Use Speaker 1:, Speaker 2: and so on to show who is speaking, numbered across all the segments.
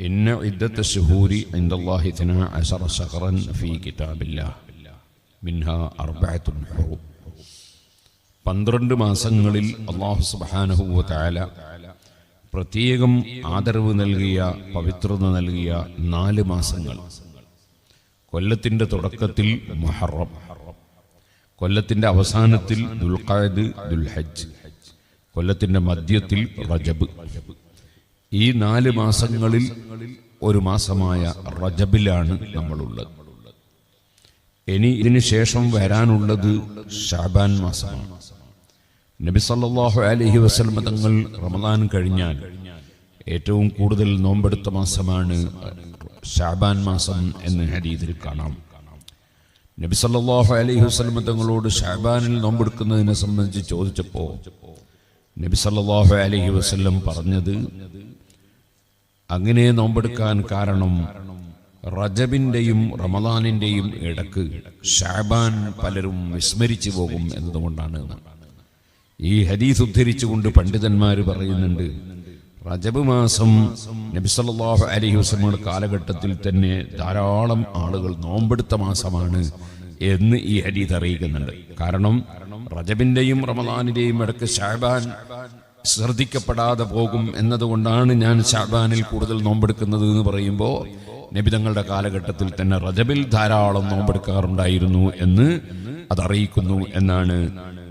Speaker 1: ഇന്ന ഇദ്ദത്ത് ശുഹൂരി ഇന്ദല്ലാഹി തന അസറ സഖറൻ ഫീ കിതാബില്ലാഹ് മിൻഹ അർബഅത്തുൻ ഹുറൂം പന്ത്രണ്ട് മാസങ്ങളിൽ അള്ളാഹു സുബ്ഹാനഹു വ തആല പ്രത്യേകം ആദരവ് നൽകിയ പവിത്രത നൽകിയ നാല് മാസങ്ങൾ. കൊല്ലത്തിന്റെ തുടക്കത്തിൽ മുഹറം. കൊല്ലത്തിന്റെ അവസാനത്തിൽ ദുൽഖാദ് ദുൽഹജ് കൊല്ലത്തിന്റെ മധ്യത്തിൽ റജബ്. ഈ നാല് മാസങ്ങളിൽ ഒരു മാസമായ റജബിലാണ് നമ്മളുള്ളത്. ഇനി ഇതിന് ശേഷം വരാനുള്ളത് ഷാബാൻ മാസമാണ്. നബി സല്ലാഹു അലഹി വസ്ലമ തങ്ങൾ റമദാൻ കഴിഞ്ഞാൽ ഏറ്റവും കൂടുതൽ നോമ്പെടുത്ത മാസമാണ് ഷാബാൻ മാസം എന്ന് ഹരീതിൽ കാണാം. നബി സല്ലാഹു അലൈഹി വസ്ലമ തങ്ങളോട് ഷാബാനിൽ നോമ്പെടുക്കുന്നതിനെ സംബന്ധിച്ച് ചോദിച്ചപ്പോൾ നബി സല്ലാഹു അലഹി വസല്ലം പറഞ്ഞത് അങ്ങനെ നോമ്പെടുക്കാൻ കാരണം റജബിന്റെയും റമദാനിന്റെയും ഇടയ്ക്ക് ഷാബാൻ പലരും വിസ്മരിച്ചു പോകും എന്നതുകൊണ്ടാണ്. ഈ ഹദീസ് ഉദ്ധരിച്ചുകൊണ്ട് പണ്ഡിതന്മാർ പറയുന്നുണ്ട് റജബ് മാസം നബിസല്ലാഹു അലഹി വസ്ലമയുടെ കാലഘട്ടത്തിൽ തന്നെ ധാരാളം ആളുകൾ നോമ്പെടുത്ത മാസമാണ് എന്ന് ഈ ഹരീത് അറിയിക്കുന്നുണ്ട്. കാരണം റജബിന്റെയും റമദാനിന്റെയും ഇടയ്ക്ക് ഷാബാൻ ശ്രദ്ധിക്കപ്പെടാതെ പോകും എന്നതുകൊണ്ടാണ് ഞാൻ ഷാബാനിൽ കൂടുതൽ നോമ്പെടുക്കുന്നത് എന്ന് പറയുമ്പോൾ നബിതങ്ങളുടെ കാലഘട്ടത്തിൽ തന്നെ റജബിൽ ധാരാളം നോമ്പെടുക്കാറുണ്ടായിരുന്നു എന്ന് അതറിയിക്കുന്നു എന്നാണ്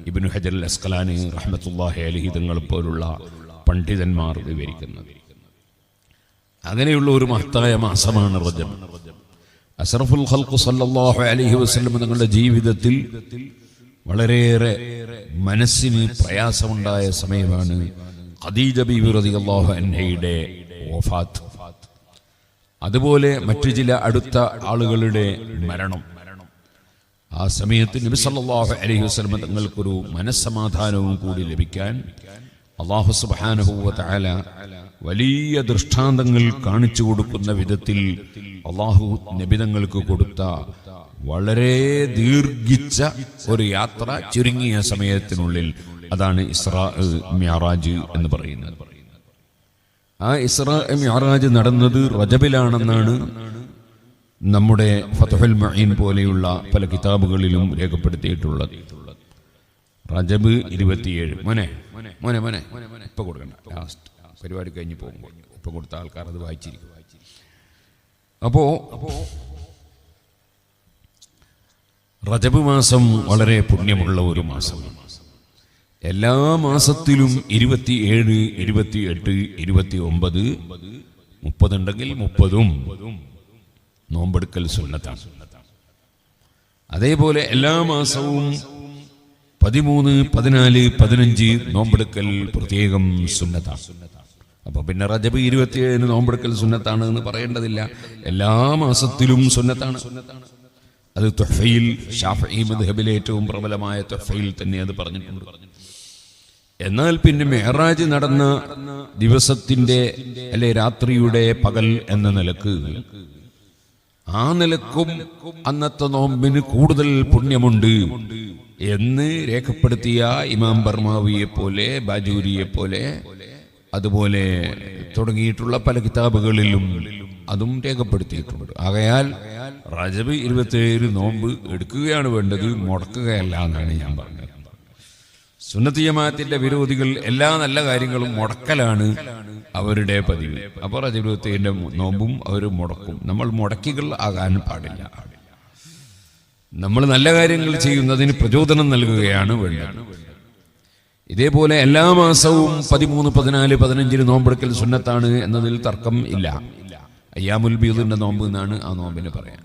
Speaker 1: ഇബിനു ഹജർ അസ്കലാനി റഹ്മത്തുല്ലാഹി അലിഹിതങ്ങൾ പോലുള്ള പണ്ഡിതന്മാർ വിവരിക്കുന്നത്. അങ്ങനെയുള്ള ഒരു മഹത്തായ മാസമാണ് റജബ്. അസറഫുൽ ഖൽഖു സല്ലല്ലാഹു അലൈഹി വസല്ലം തങ്ങളുടെ ജീവിതത്തിൽ വളരെയേറെ മനസ്സിന് പ്രയാസമുണ്ടായ സമയമാണ് ഖദീജ അൻഹയുടെ വഫാത്ത്. അതുപോലെ മറ്റു ചില അടുത്ത ആളുകളുടെ മരണം. ആ സമയത്ത് നബി സല്ലല്ലാഹു അലൈഹി വസല്ലം തങ്ങൾക്കൊരു മനസ്സമാധാനവും കൂടി ലഭിക്കാൻ അള്ളാഹു സുബ്ഹാനഹു വ വലിയ ദൃഷ്ടാന്തങ്ങൾ കാണിച്ചു കൊടുക്കുന്ന വിധത്തിൽ അള്ളാഹു നബിതങ്ങൾക്ക് കൊടുത്ത വളരെ ദീർഘിച്ച ഒരു യാത്ര ചുരുങ്ങിയ സമയത്തിനുള്ളിൽ അതാണ് ഇസ്രാ മ്യാറാജ് എന്ന് പറയുന്നത്. ആ ഇസ്രാ മ്യാറാജ് നടന്നത് റജബിലാണെന്നാണ് നമ്മുടെ ഫതഹുൽ മഹീൻ പോലെയുള്ള പല കിതാബുകളിലും രേഖപ്പെടുത്തിയിട്ടുള്ളത്. റജബ് ഇരുപത്തിയേഴ്. മോനെ മോനെ മോനെ ഇപ്പൊ കൊടുക്കണ്ട ലാസ്റ്റ് പരിപാടി കഴിഞ്ഞ് പോകുമ്പോൾ ഇപ്പൊ കൊടുത്ത ആൾക്കാർ അത് വായിച്ചിരിക്കും. അപ്പോ അപ്പോ റജബ് മാസം വളരെ പുണ്യമുള്ള ഒരു മാസമാണ് എല്ലാ മാസത്തിലും ഇരുപത്തിയേഴ് ഇരുപത്തിയെട്ട് ഇരുപത്തി ഒമ്പത് മുപ്പതുണ്ടെങ്കിൽ മുപ്പതും നോമ്പെടുക്കൽ സുന്നത്താണ്. അതേപോലെ എല്ലാ മാസവും പതിമൂന്ന് പതിനാല് പതിനഞ്ച് നോമ്പെടുക്കൽ പ്രത്യേകം സുന്നത്താണ്. അപ്പൊ പിന്നെ റജബ് ഇരുപത്തിയേഴിന് നോമ്പെടുക്കൽ സുന്നത്താണ് എന്ന് പറയേണ്ടതില്ല. എല്ലാ മാസത്തിലും സുന്നത്താണ് സുന്നത്താണ്. അത് തൊഫയിൽ ഷാഫി മദ്ഹബിലെ ഏറ്റവും പ്രബലമായ തൊഫയിൽ തന്നെ അത് പറഞ്ഞിട്ടുണ്ട്. എന്നാൽ പിന്നെ മെഹറാജ് നടന്ന ദിവസത്തിന്റെ അല്ലെ രാത്രിയുടെ പകൽ എന്ന നിലയ്ക്ക് ആ നിലക്കും അന്നത്തെ നോമ്പിന് കൂടുതൽ പുണ്യമുണ്ട് എന്ന് രേഖപ്പെടുത്തിയ ഇമാം ബർമാവിയെ പോലെ ബാജൂരിയെ പോലെ അതുപോലെ തുടങ്ങിയിട്ടുള്ള പല കിതാബുകളിലും അതും രേഖപ്പെടുത്തിയിട്ടുണ്ട്. ആകയാൽ റജബ് ഇരുപത്തിയേഴ് നോമ്പ് എടുക്കുകയാണ് വേണ്ടത് മുടക്കുകയല്ല എന്നാണ് ഞാൻ പറഞ്ഞത്. സുന്നത്തി ജമാഅത്തിന്റെ വിരോധികൾ എല്ലാ നല്ല കാര്യങ്ങളും മുടക്കലാണ് അവരുടെ പതിവ്. അപ്പോൾ റജബ് ഇരുപത്തിയേഴിന്റെ നോമ്പും അവർ മുടക്കും. നമ്മൾ മുടക്കികൾ ആകാൻ പാടില്ല. നമ്മൾ നല്ല കാര്യങ്ങൾ ചെയ്യുന്നതിന് പ്രചോദനം നൽകുകയാണ് വേണ്ടത്. ഇതേപോലെ എല്ലാ മാസവും പതിമൂന്ന് പതിനാല് പതിനഞ്ചിന് നോമ്പെടുക്കൽ സുന്നത്താണ് എന്നതിൽ തർക്കം ഇല്ല. അയ്യാമുൽ ബീദിന്റെ നോമ്പ് എന്നാണ് ആ നോമ്പിന് പറയാൻ.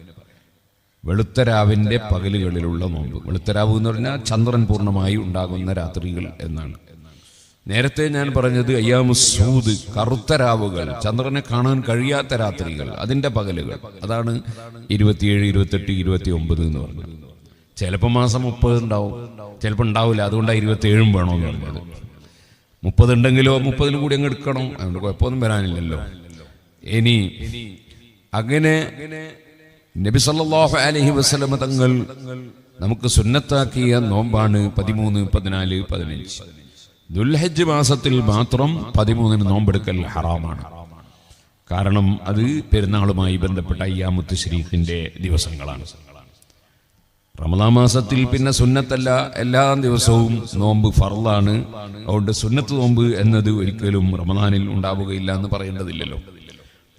Speaker 1: വെളുത്തരാവിന്റെ പകലുകളിലുള്ള നോമ്പ്. വെളുത്തരാവ് എന്ന് പറഞ്ഞാൽ ചന്ദ്രൻ പൂർണമായി ഉണ്ടാകുന്ന രാത്രികൾ എന്നാണ്. നേരത്തെ ഞാൻ പറഞ്ഞത് അയ്യാമുസൂദ് കറുത്ത രാവുകൾ ചന്ദ്രനെ കാണാൻ കഴിയാത്ത രാത്രികൾ അതിന്റെ പകലുകൾ. അതാണ് ഇരുപത്തിയേഴ് ഇരുപത്തെട്ട് ഇരുപത്തി ഒമ്പത് എന്ന് പറഞ്ഞത്. ചിലപ്പോൾ മാസം മുപ്പത് ഉണ്ടാവും. ചിലപ്പോൾ ഉണ്ടാവില്ല. അതുകൊണ്ടാണ് ഇരുപത്തിയേഴും വേണമെന്ന് പറഞ്ഞത്. മുപ്പത് ഉണ്ടെങ്കിലോ മുപ്പതിലും കൂടി അങ്ങ് എടുക്കണം. അതുകൊണ്ട് കുഴപ്പമൊന്നും വരാനില്ലല്ലോ. ഇനി അങ്ങനെ നബി സല്ലല്ലാഹു അലൈഹി വസല്ലമ തങ്ങൾ നമുക്ക് സുന്നത്താക്കിയ നോമ്പാണ് പതിമൂന്ന് പതിനാല് പതിനഞ്ച്. ദുൽഹജ്ജ് മാസത്തിൽ മാത്രം പതിമൂന്നിന് നോമ്പെടുക്കൽ ഹറാമാണ്. കാരണം അത് പെരുന്നാളുമായി ബന്ധപ്പെട്ട അയ്യാമുത്ത് ശരീഫിന്റെ ദിവസങ്ങളാണ്. റമദാ മാസത്തിൽ പിന്നെ സുന്നത്തല്ല എല്ലാ ദിവസവും നോമ്പ് ഫറലാണ് അതുകൊണ്ട് സുന്നത്ത് നോമ്പ് എന്നത് ഒരിക്കലും റമദാനിൽ ഉണ്ടാവുകയില്ല എന്ന് പറയേണ്ടതില്ലല്ലോ.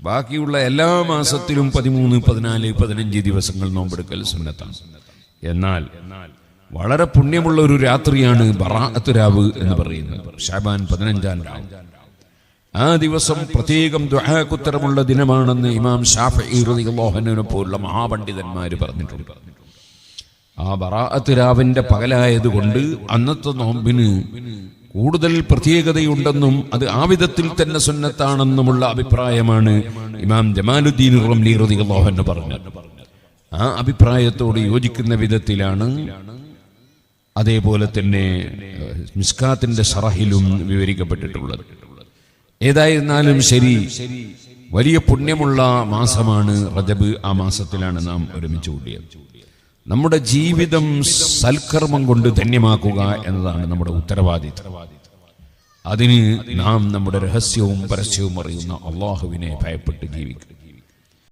Speaker 1: ബാക്കിയുള്ള എല്ലാ മാസത്തിലും പതിമൂന്ന് പതിനാല് പതിനഞ്ച് ദിവസങ്ങൾ നോമ്പെടുക്കൽ സുന്നത്താണ്. എന്നാൽ വളരെ പുണ്യമുള്ള ഒരു രാത്രിയാണ് ബറാഅത്ത് രാവ് എന്ന് പറയുന്നത്. ഷാബാൻ പതിനഞ്ചാം രാവ്. ആ ദിവസം പ്രത്യേകം ദുഹാക്കുത്തരമുള്ള ദിനമാണെന്ന് ഇമാം ഷാഫി റളിയല്ലാഹുവിനെ പോലുള്ള മഹാപണ്ഡിതന്മാർ പറഞ്ഞിട്ടുണ്ട്. ആ ബറാഅത്ത് പകലായത് പകലായതുകൊണ്ട് അന്നത്തെ നോമ്പിന് കൂടുതൽ പ്രത്യേകതയുണ്ടെന്നും അത് ആ വിധത്തിൽ തന്നെ സുന്നത്താണെന്നുമുള്ള അഭിപ്രായമാണ് ഇമാം ജമാലുദ്ദീൻ റംലി റളിയല്ലാഹു അൻഹു പറഞ്ഞത്. ആ അഭിപ്രായത്തോട് യോജിക്കുന്ന വിധത്തിലാണ് അതേപോലെ തന്നെ മിസ്കാത്തിന്റെ ഷറഹിലും വിവരിക്കപ്പെട്ടിട്ടുള്ളത്. ഏതായിരുന്നാലും ശരി വലിയ പുണ്യമുള്ള മാസമാണ് റജബ് ആ മാസത്തിലാണ് നാം ഒരുമിച്ച് കൂടിയത്. നമ്മുടെ ജീവിതം സൽക്കർമ്മം കൊണ്ട് ധന്യമാക്കുക എന്നതാണ് നമ്മുടെ ഉത്തരവാദിത്വം അതിന് നാം നമ്മുടെ രഹസ്യവും പരസ്യവും അറിയുന്ന അള്ളാഹുവിനെ ഭയപ്പെട്ട് ജീവിക്കും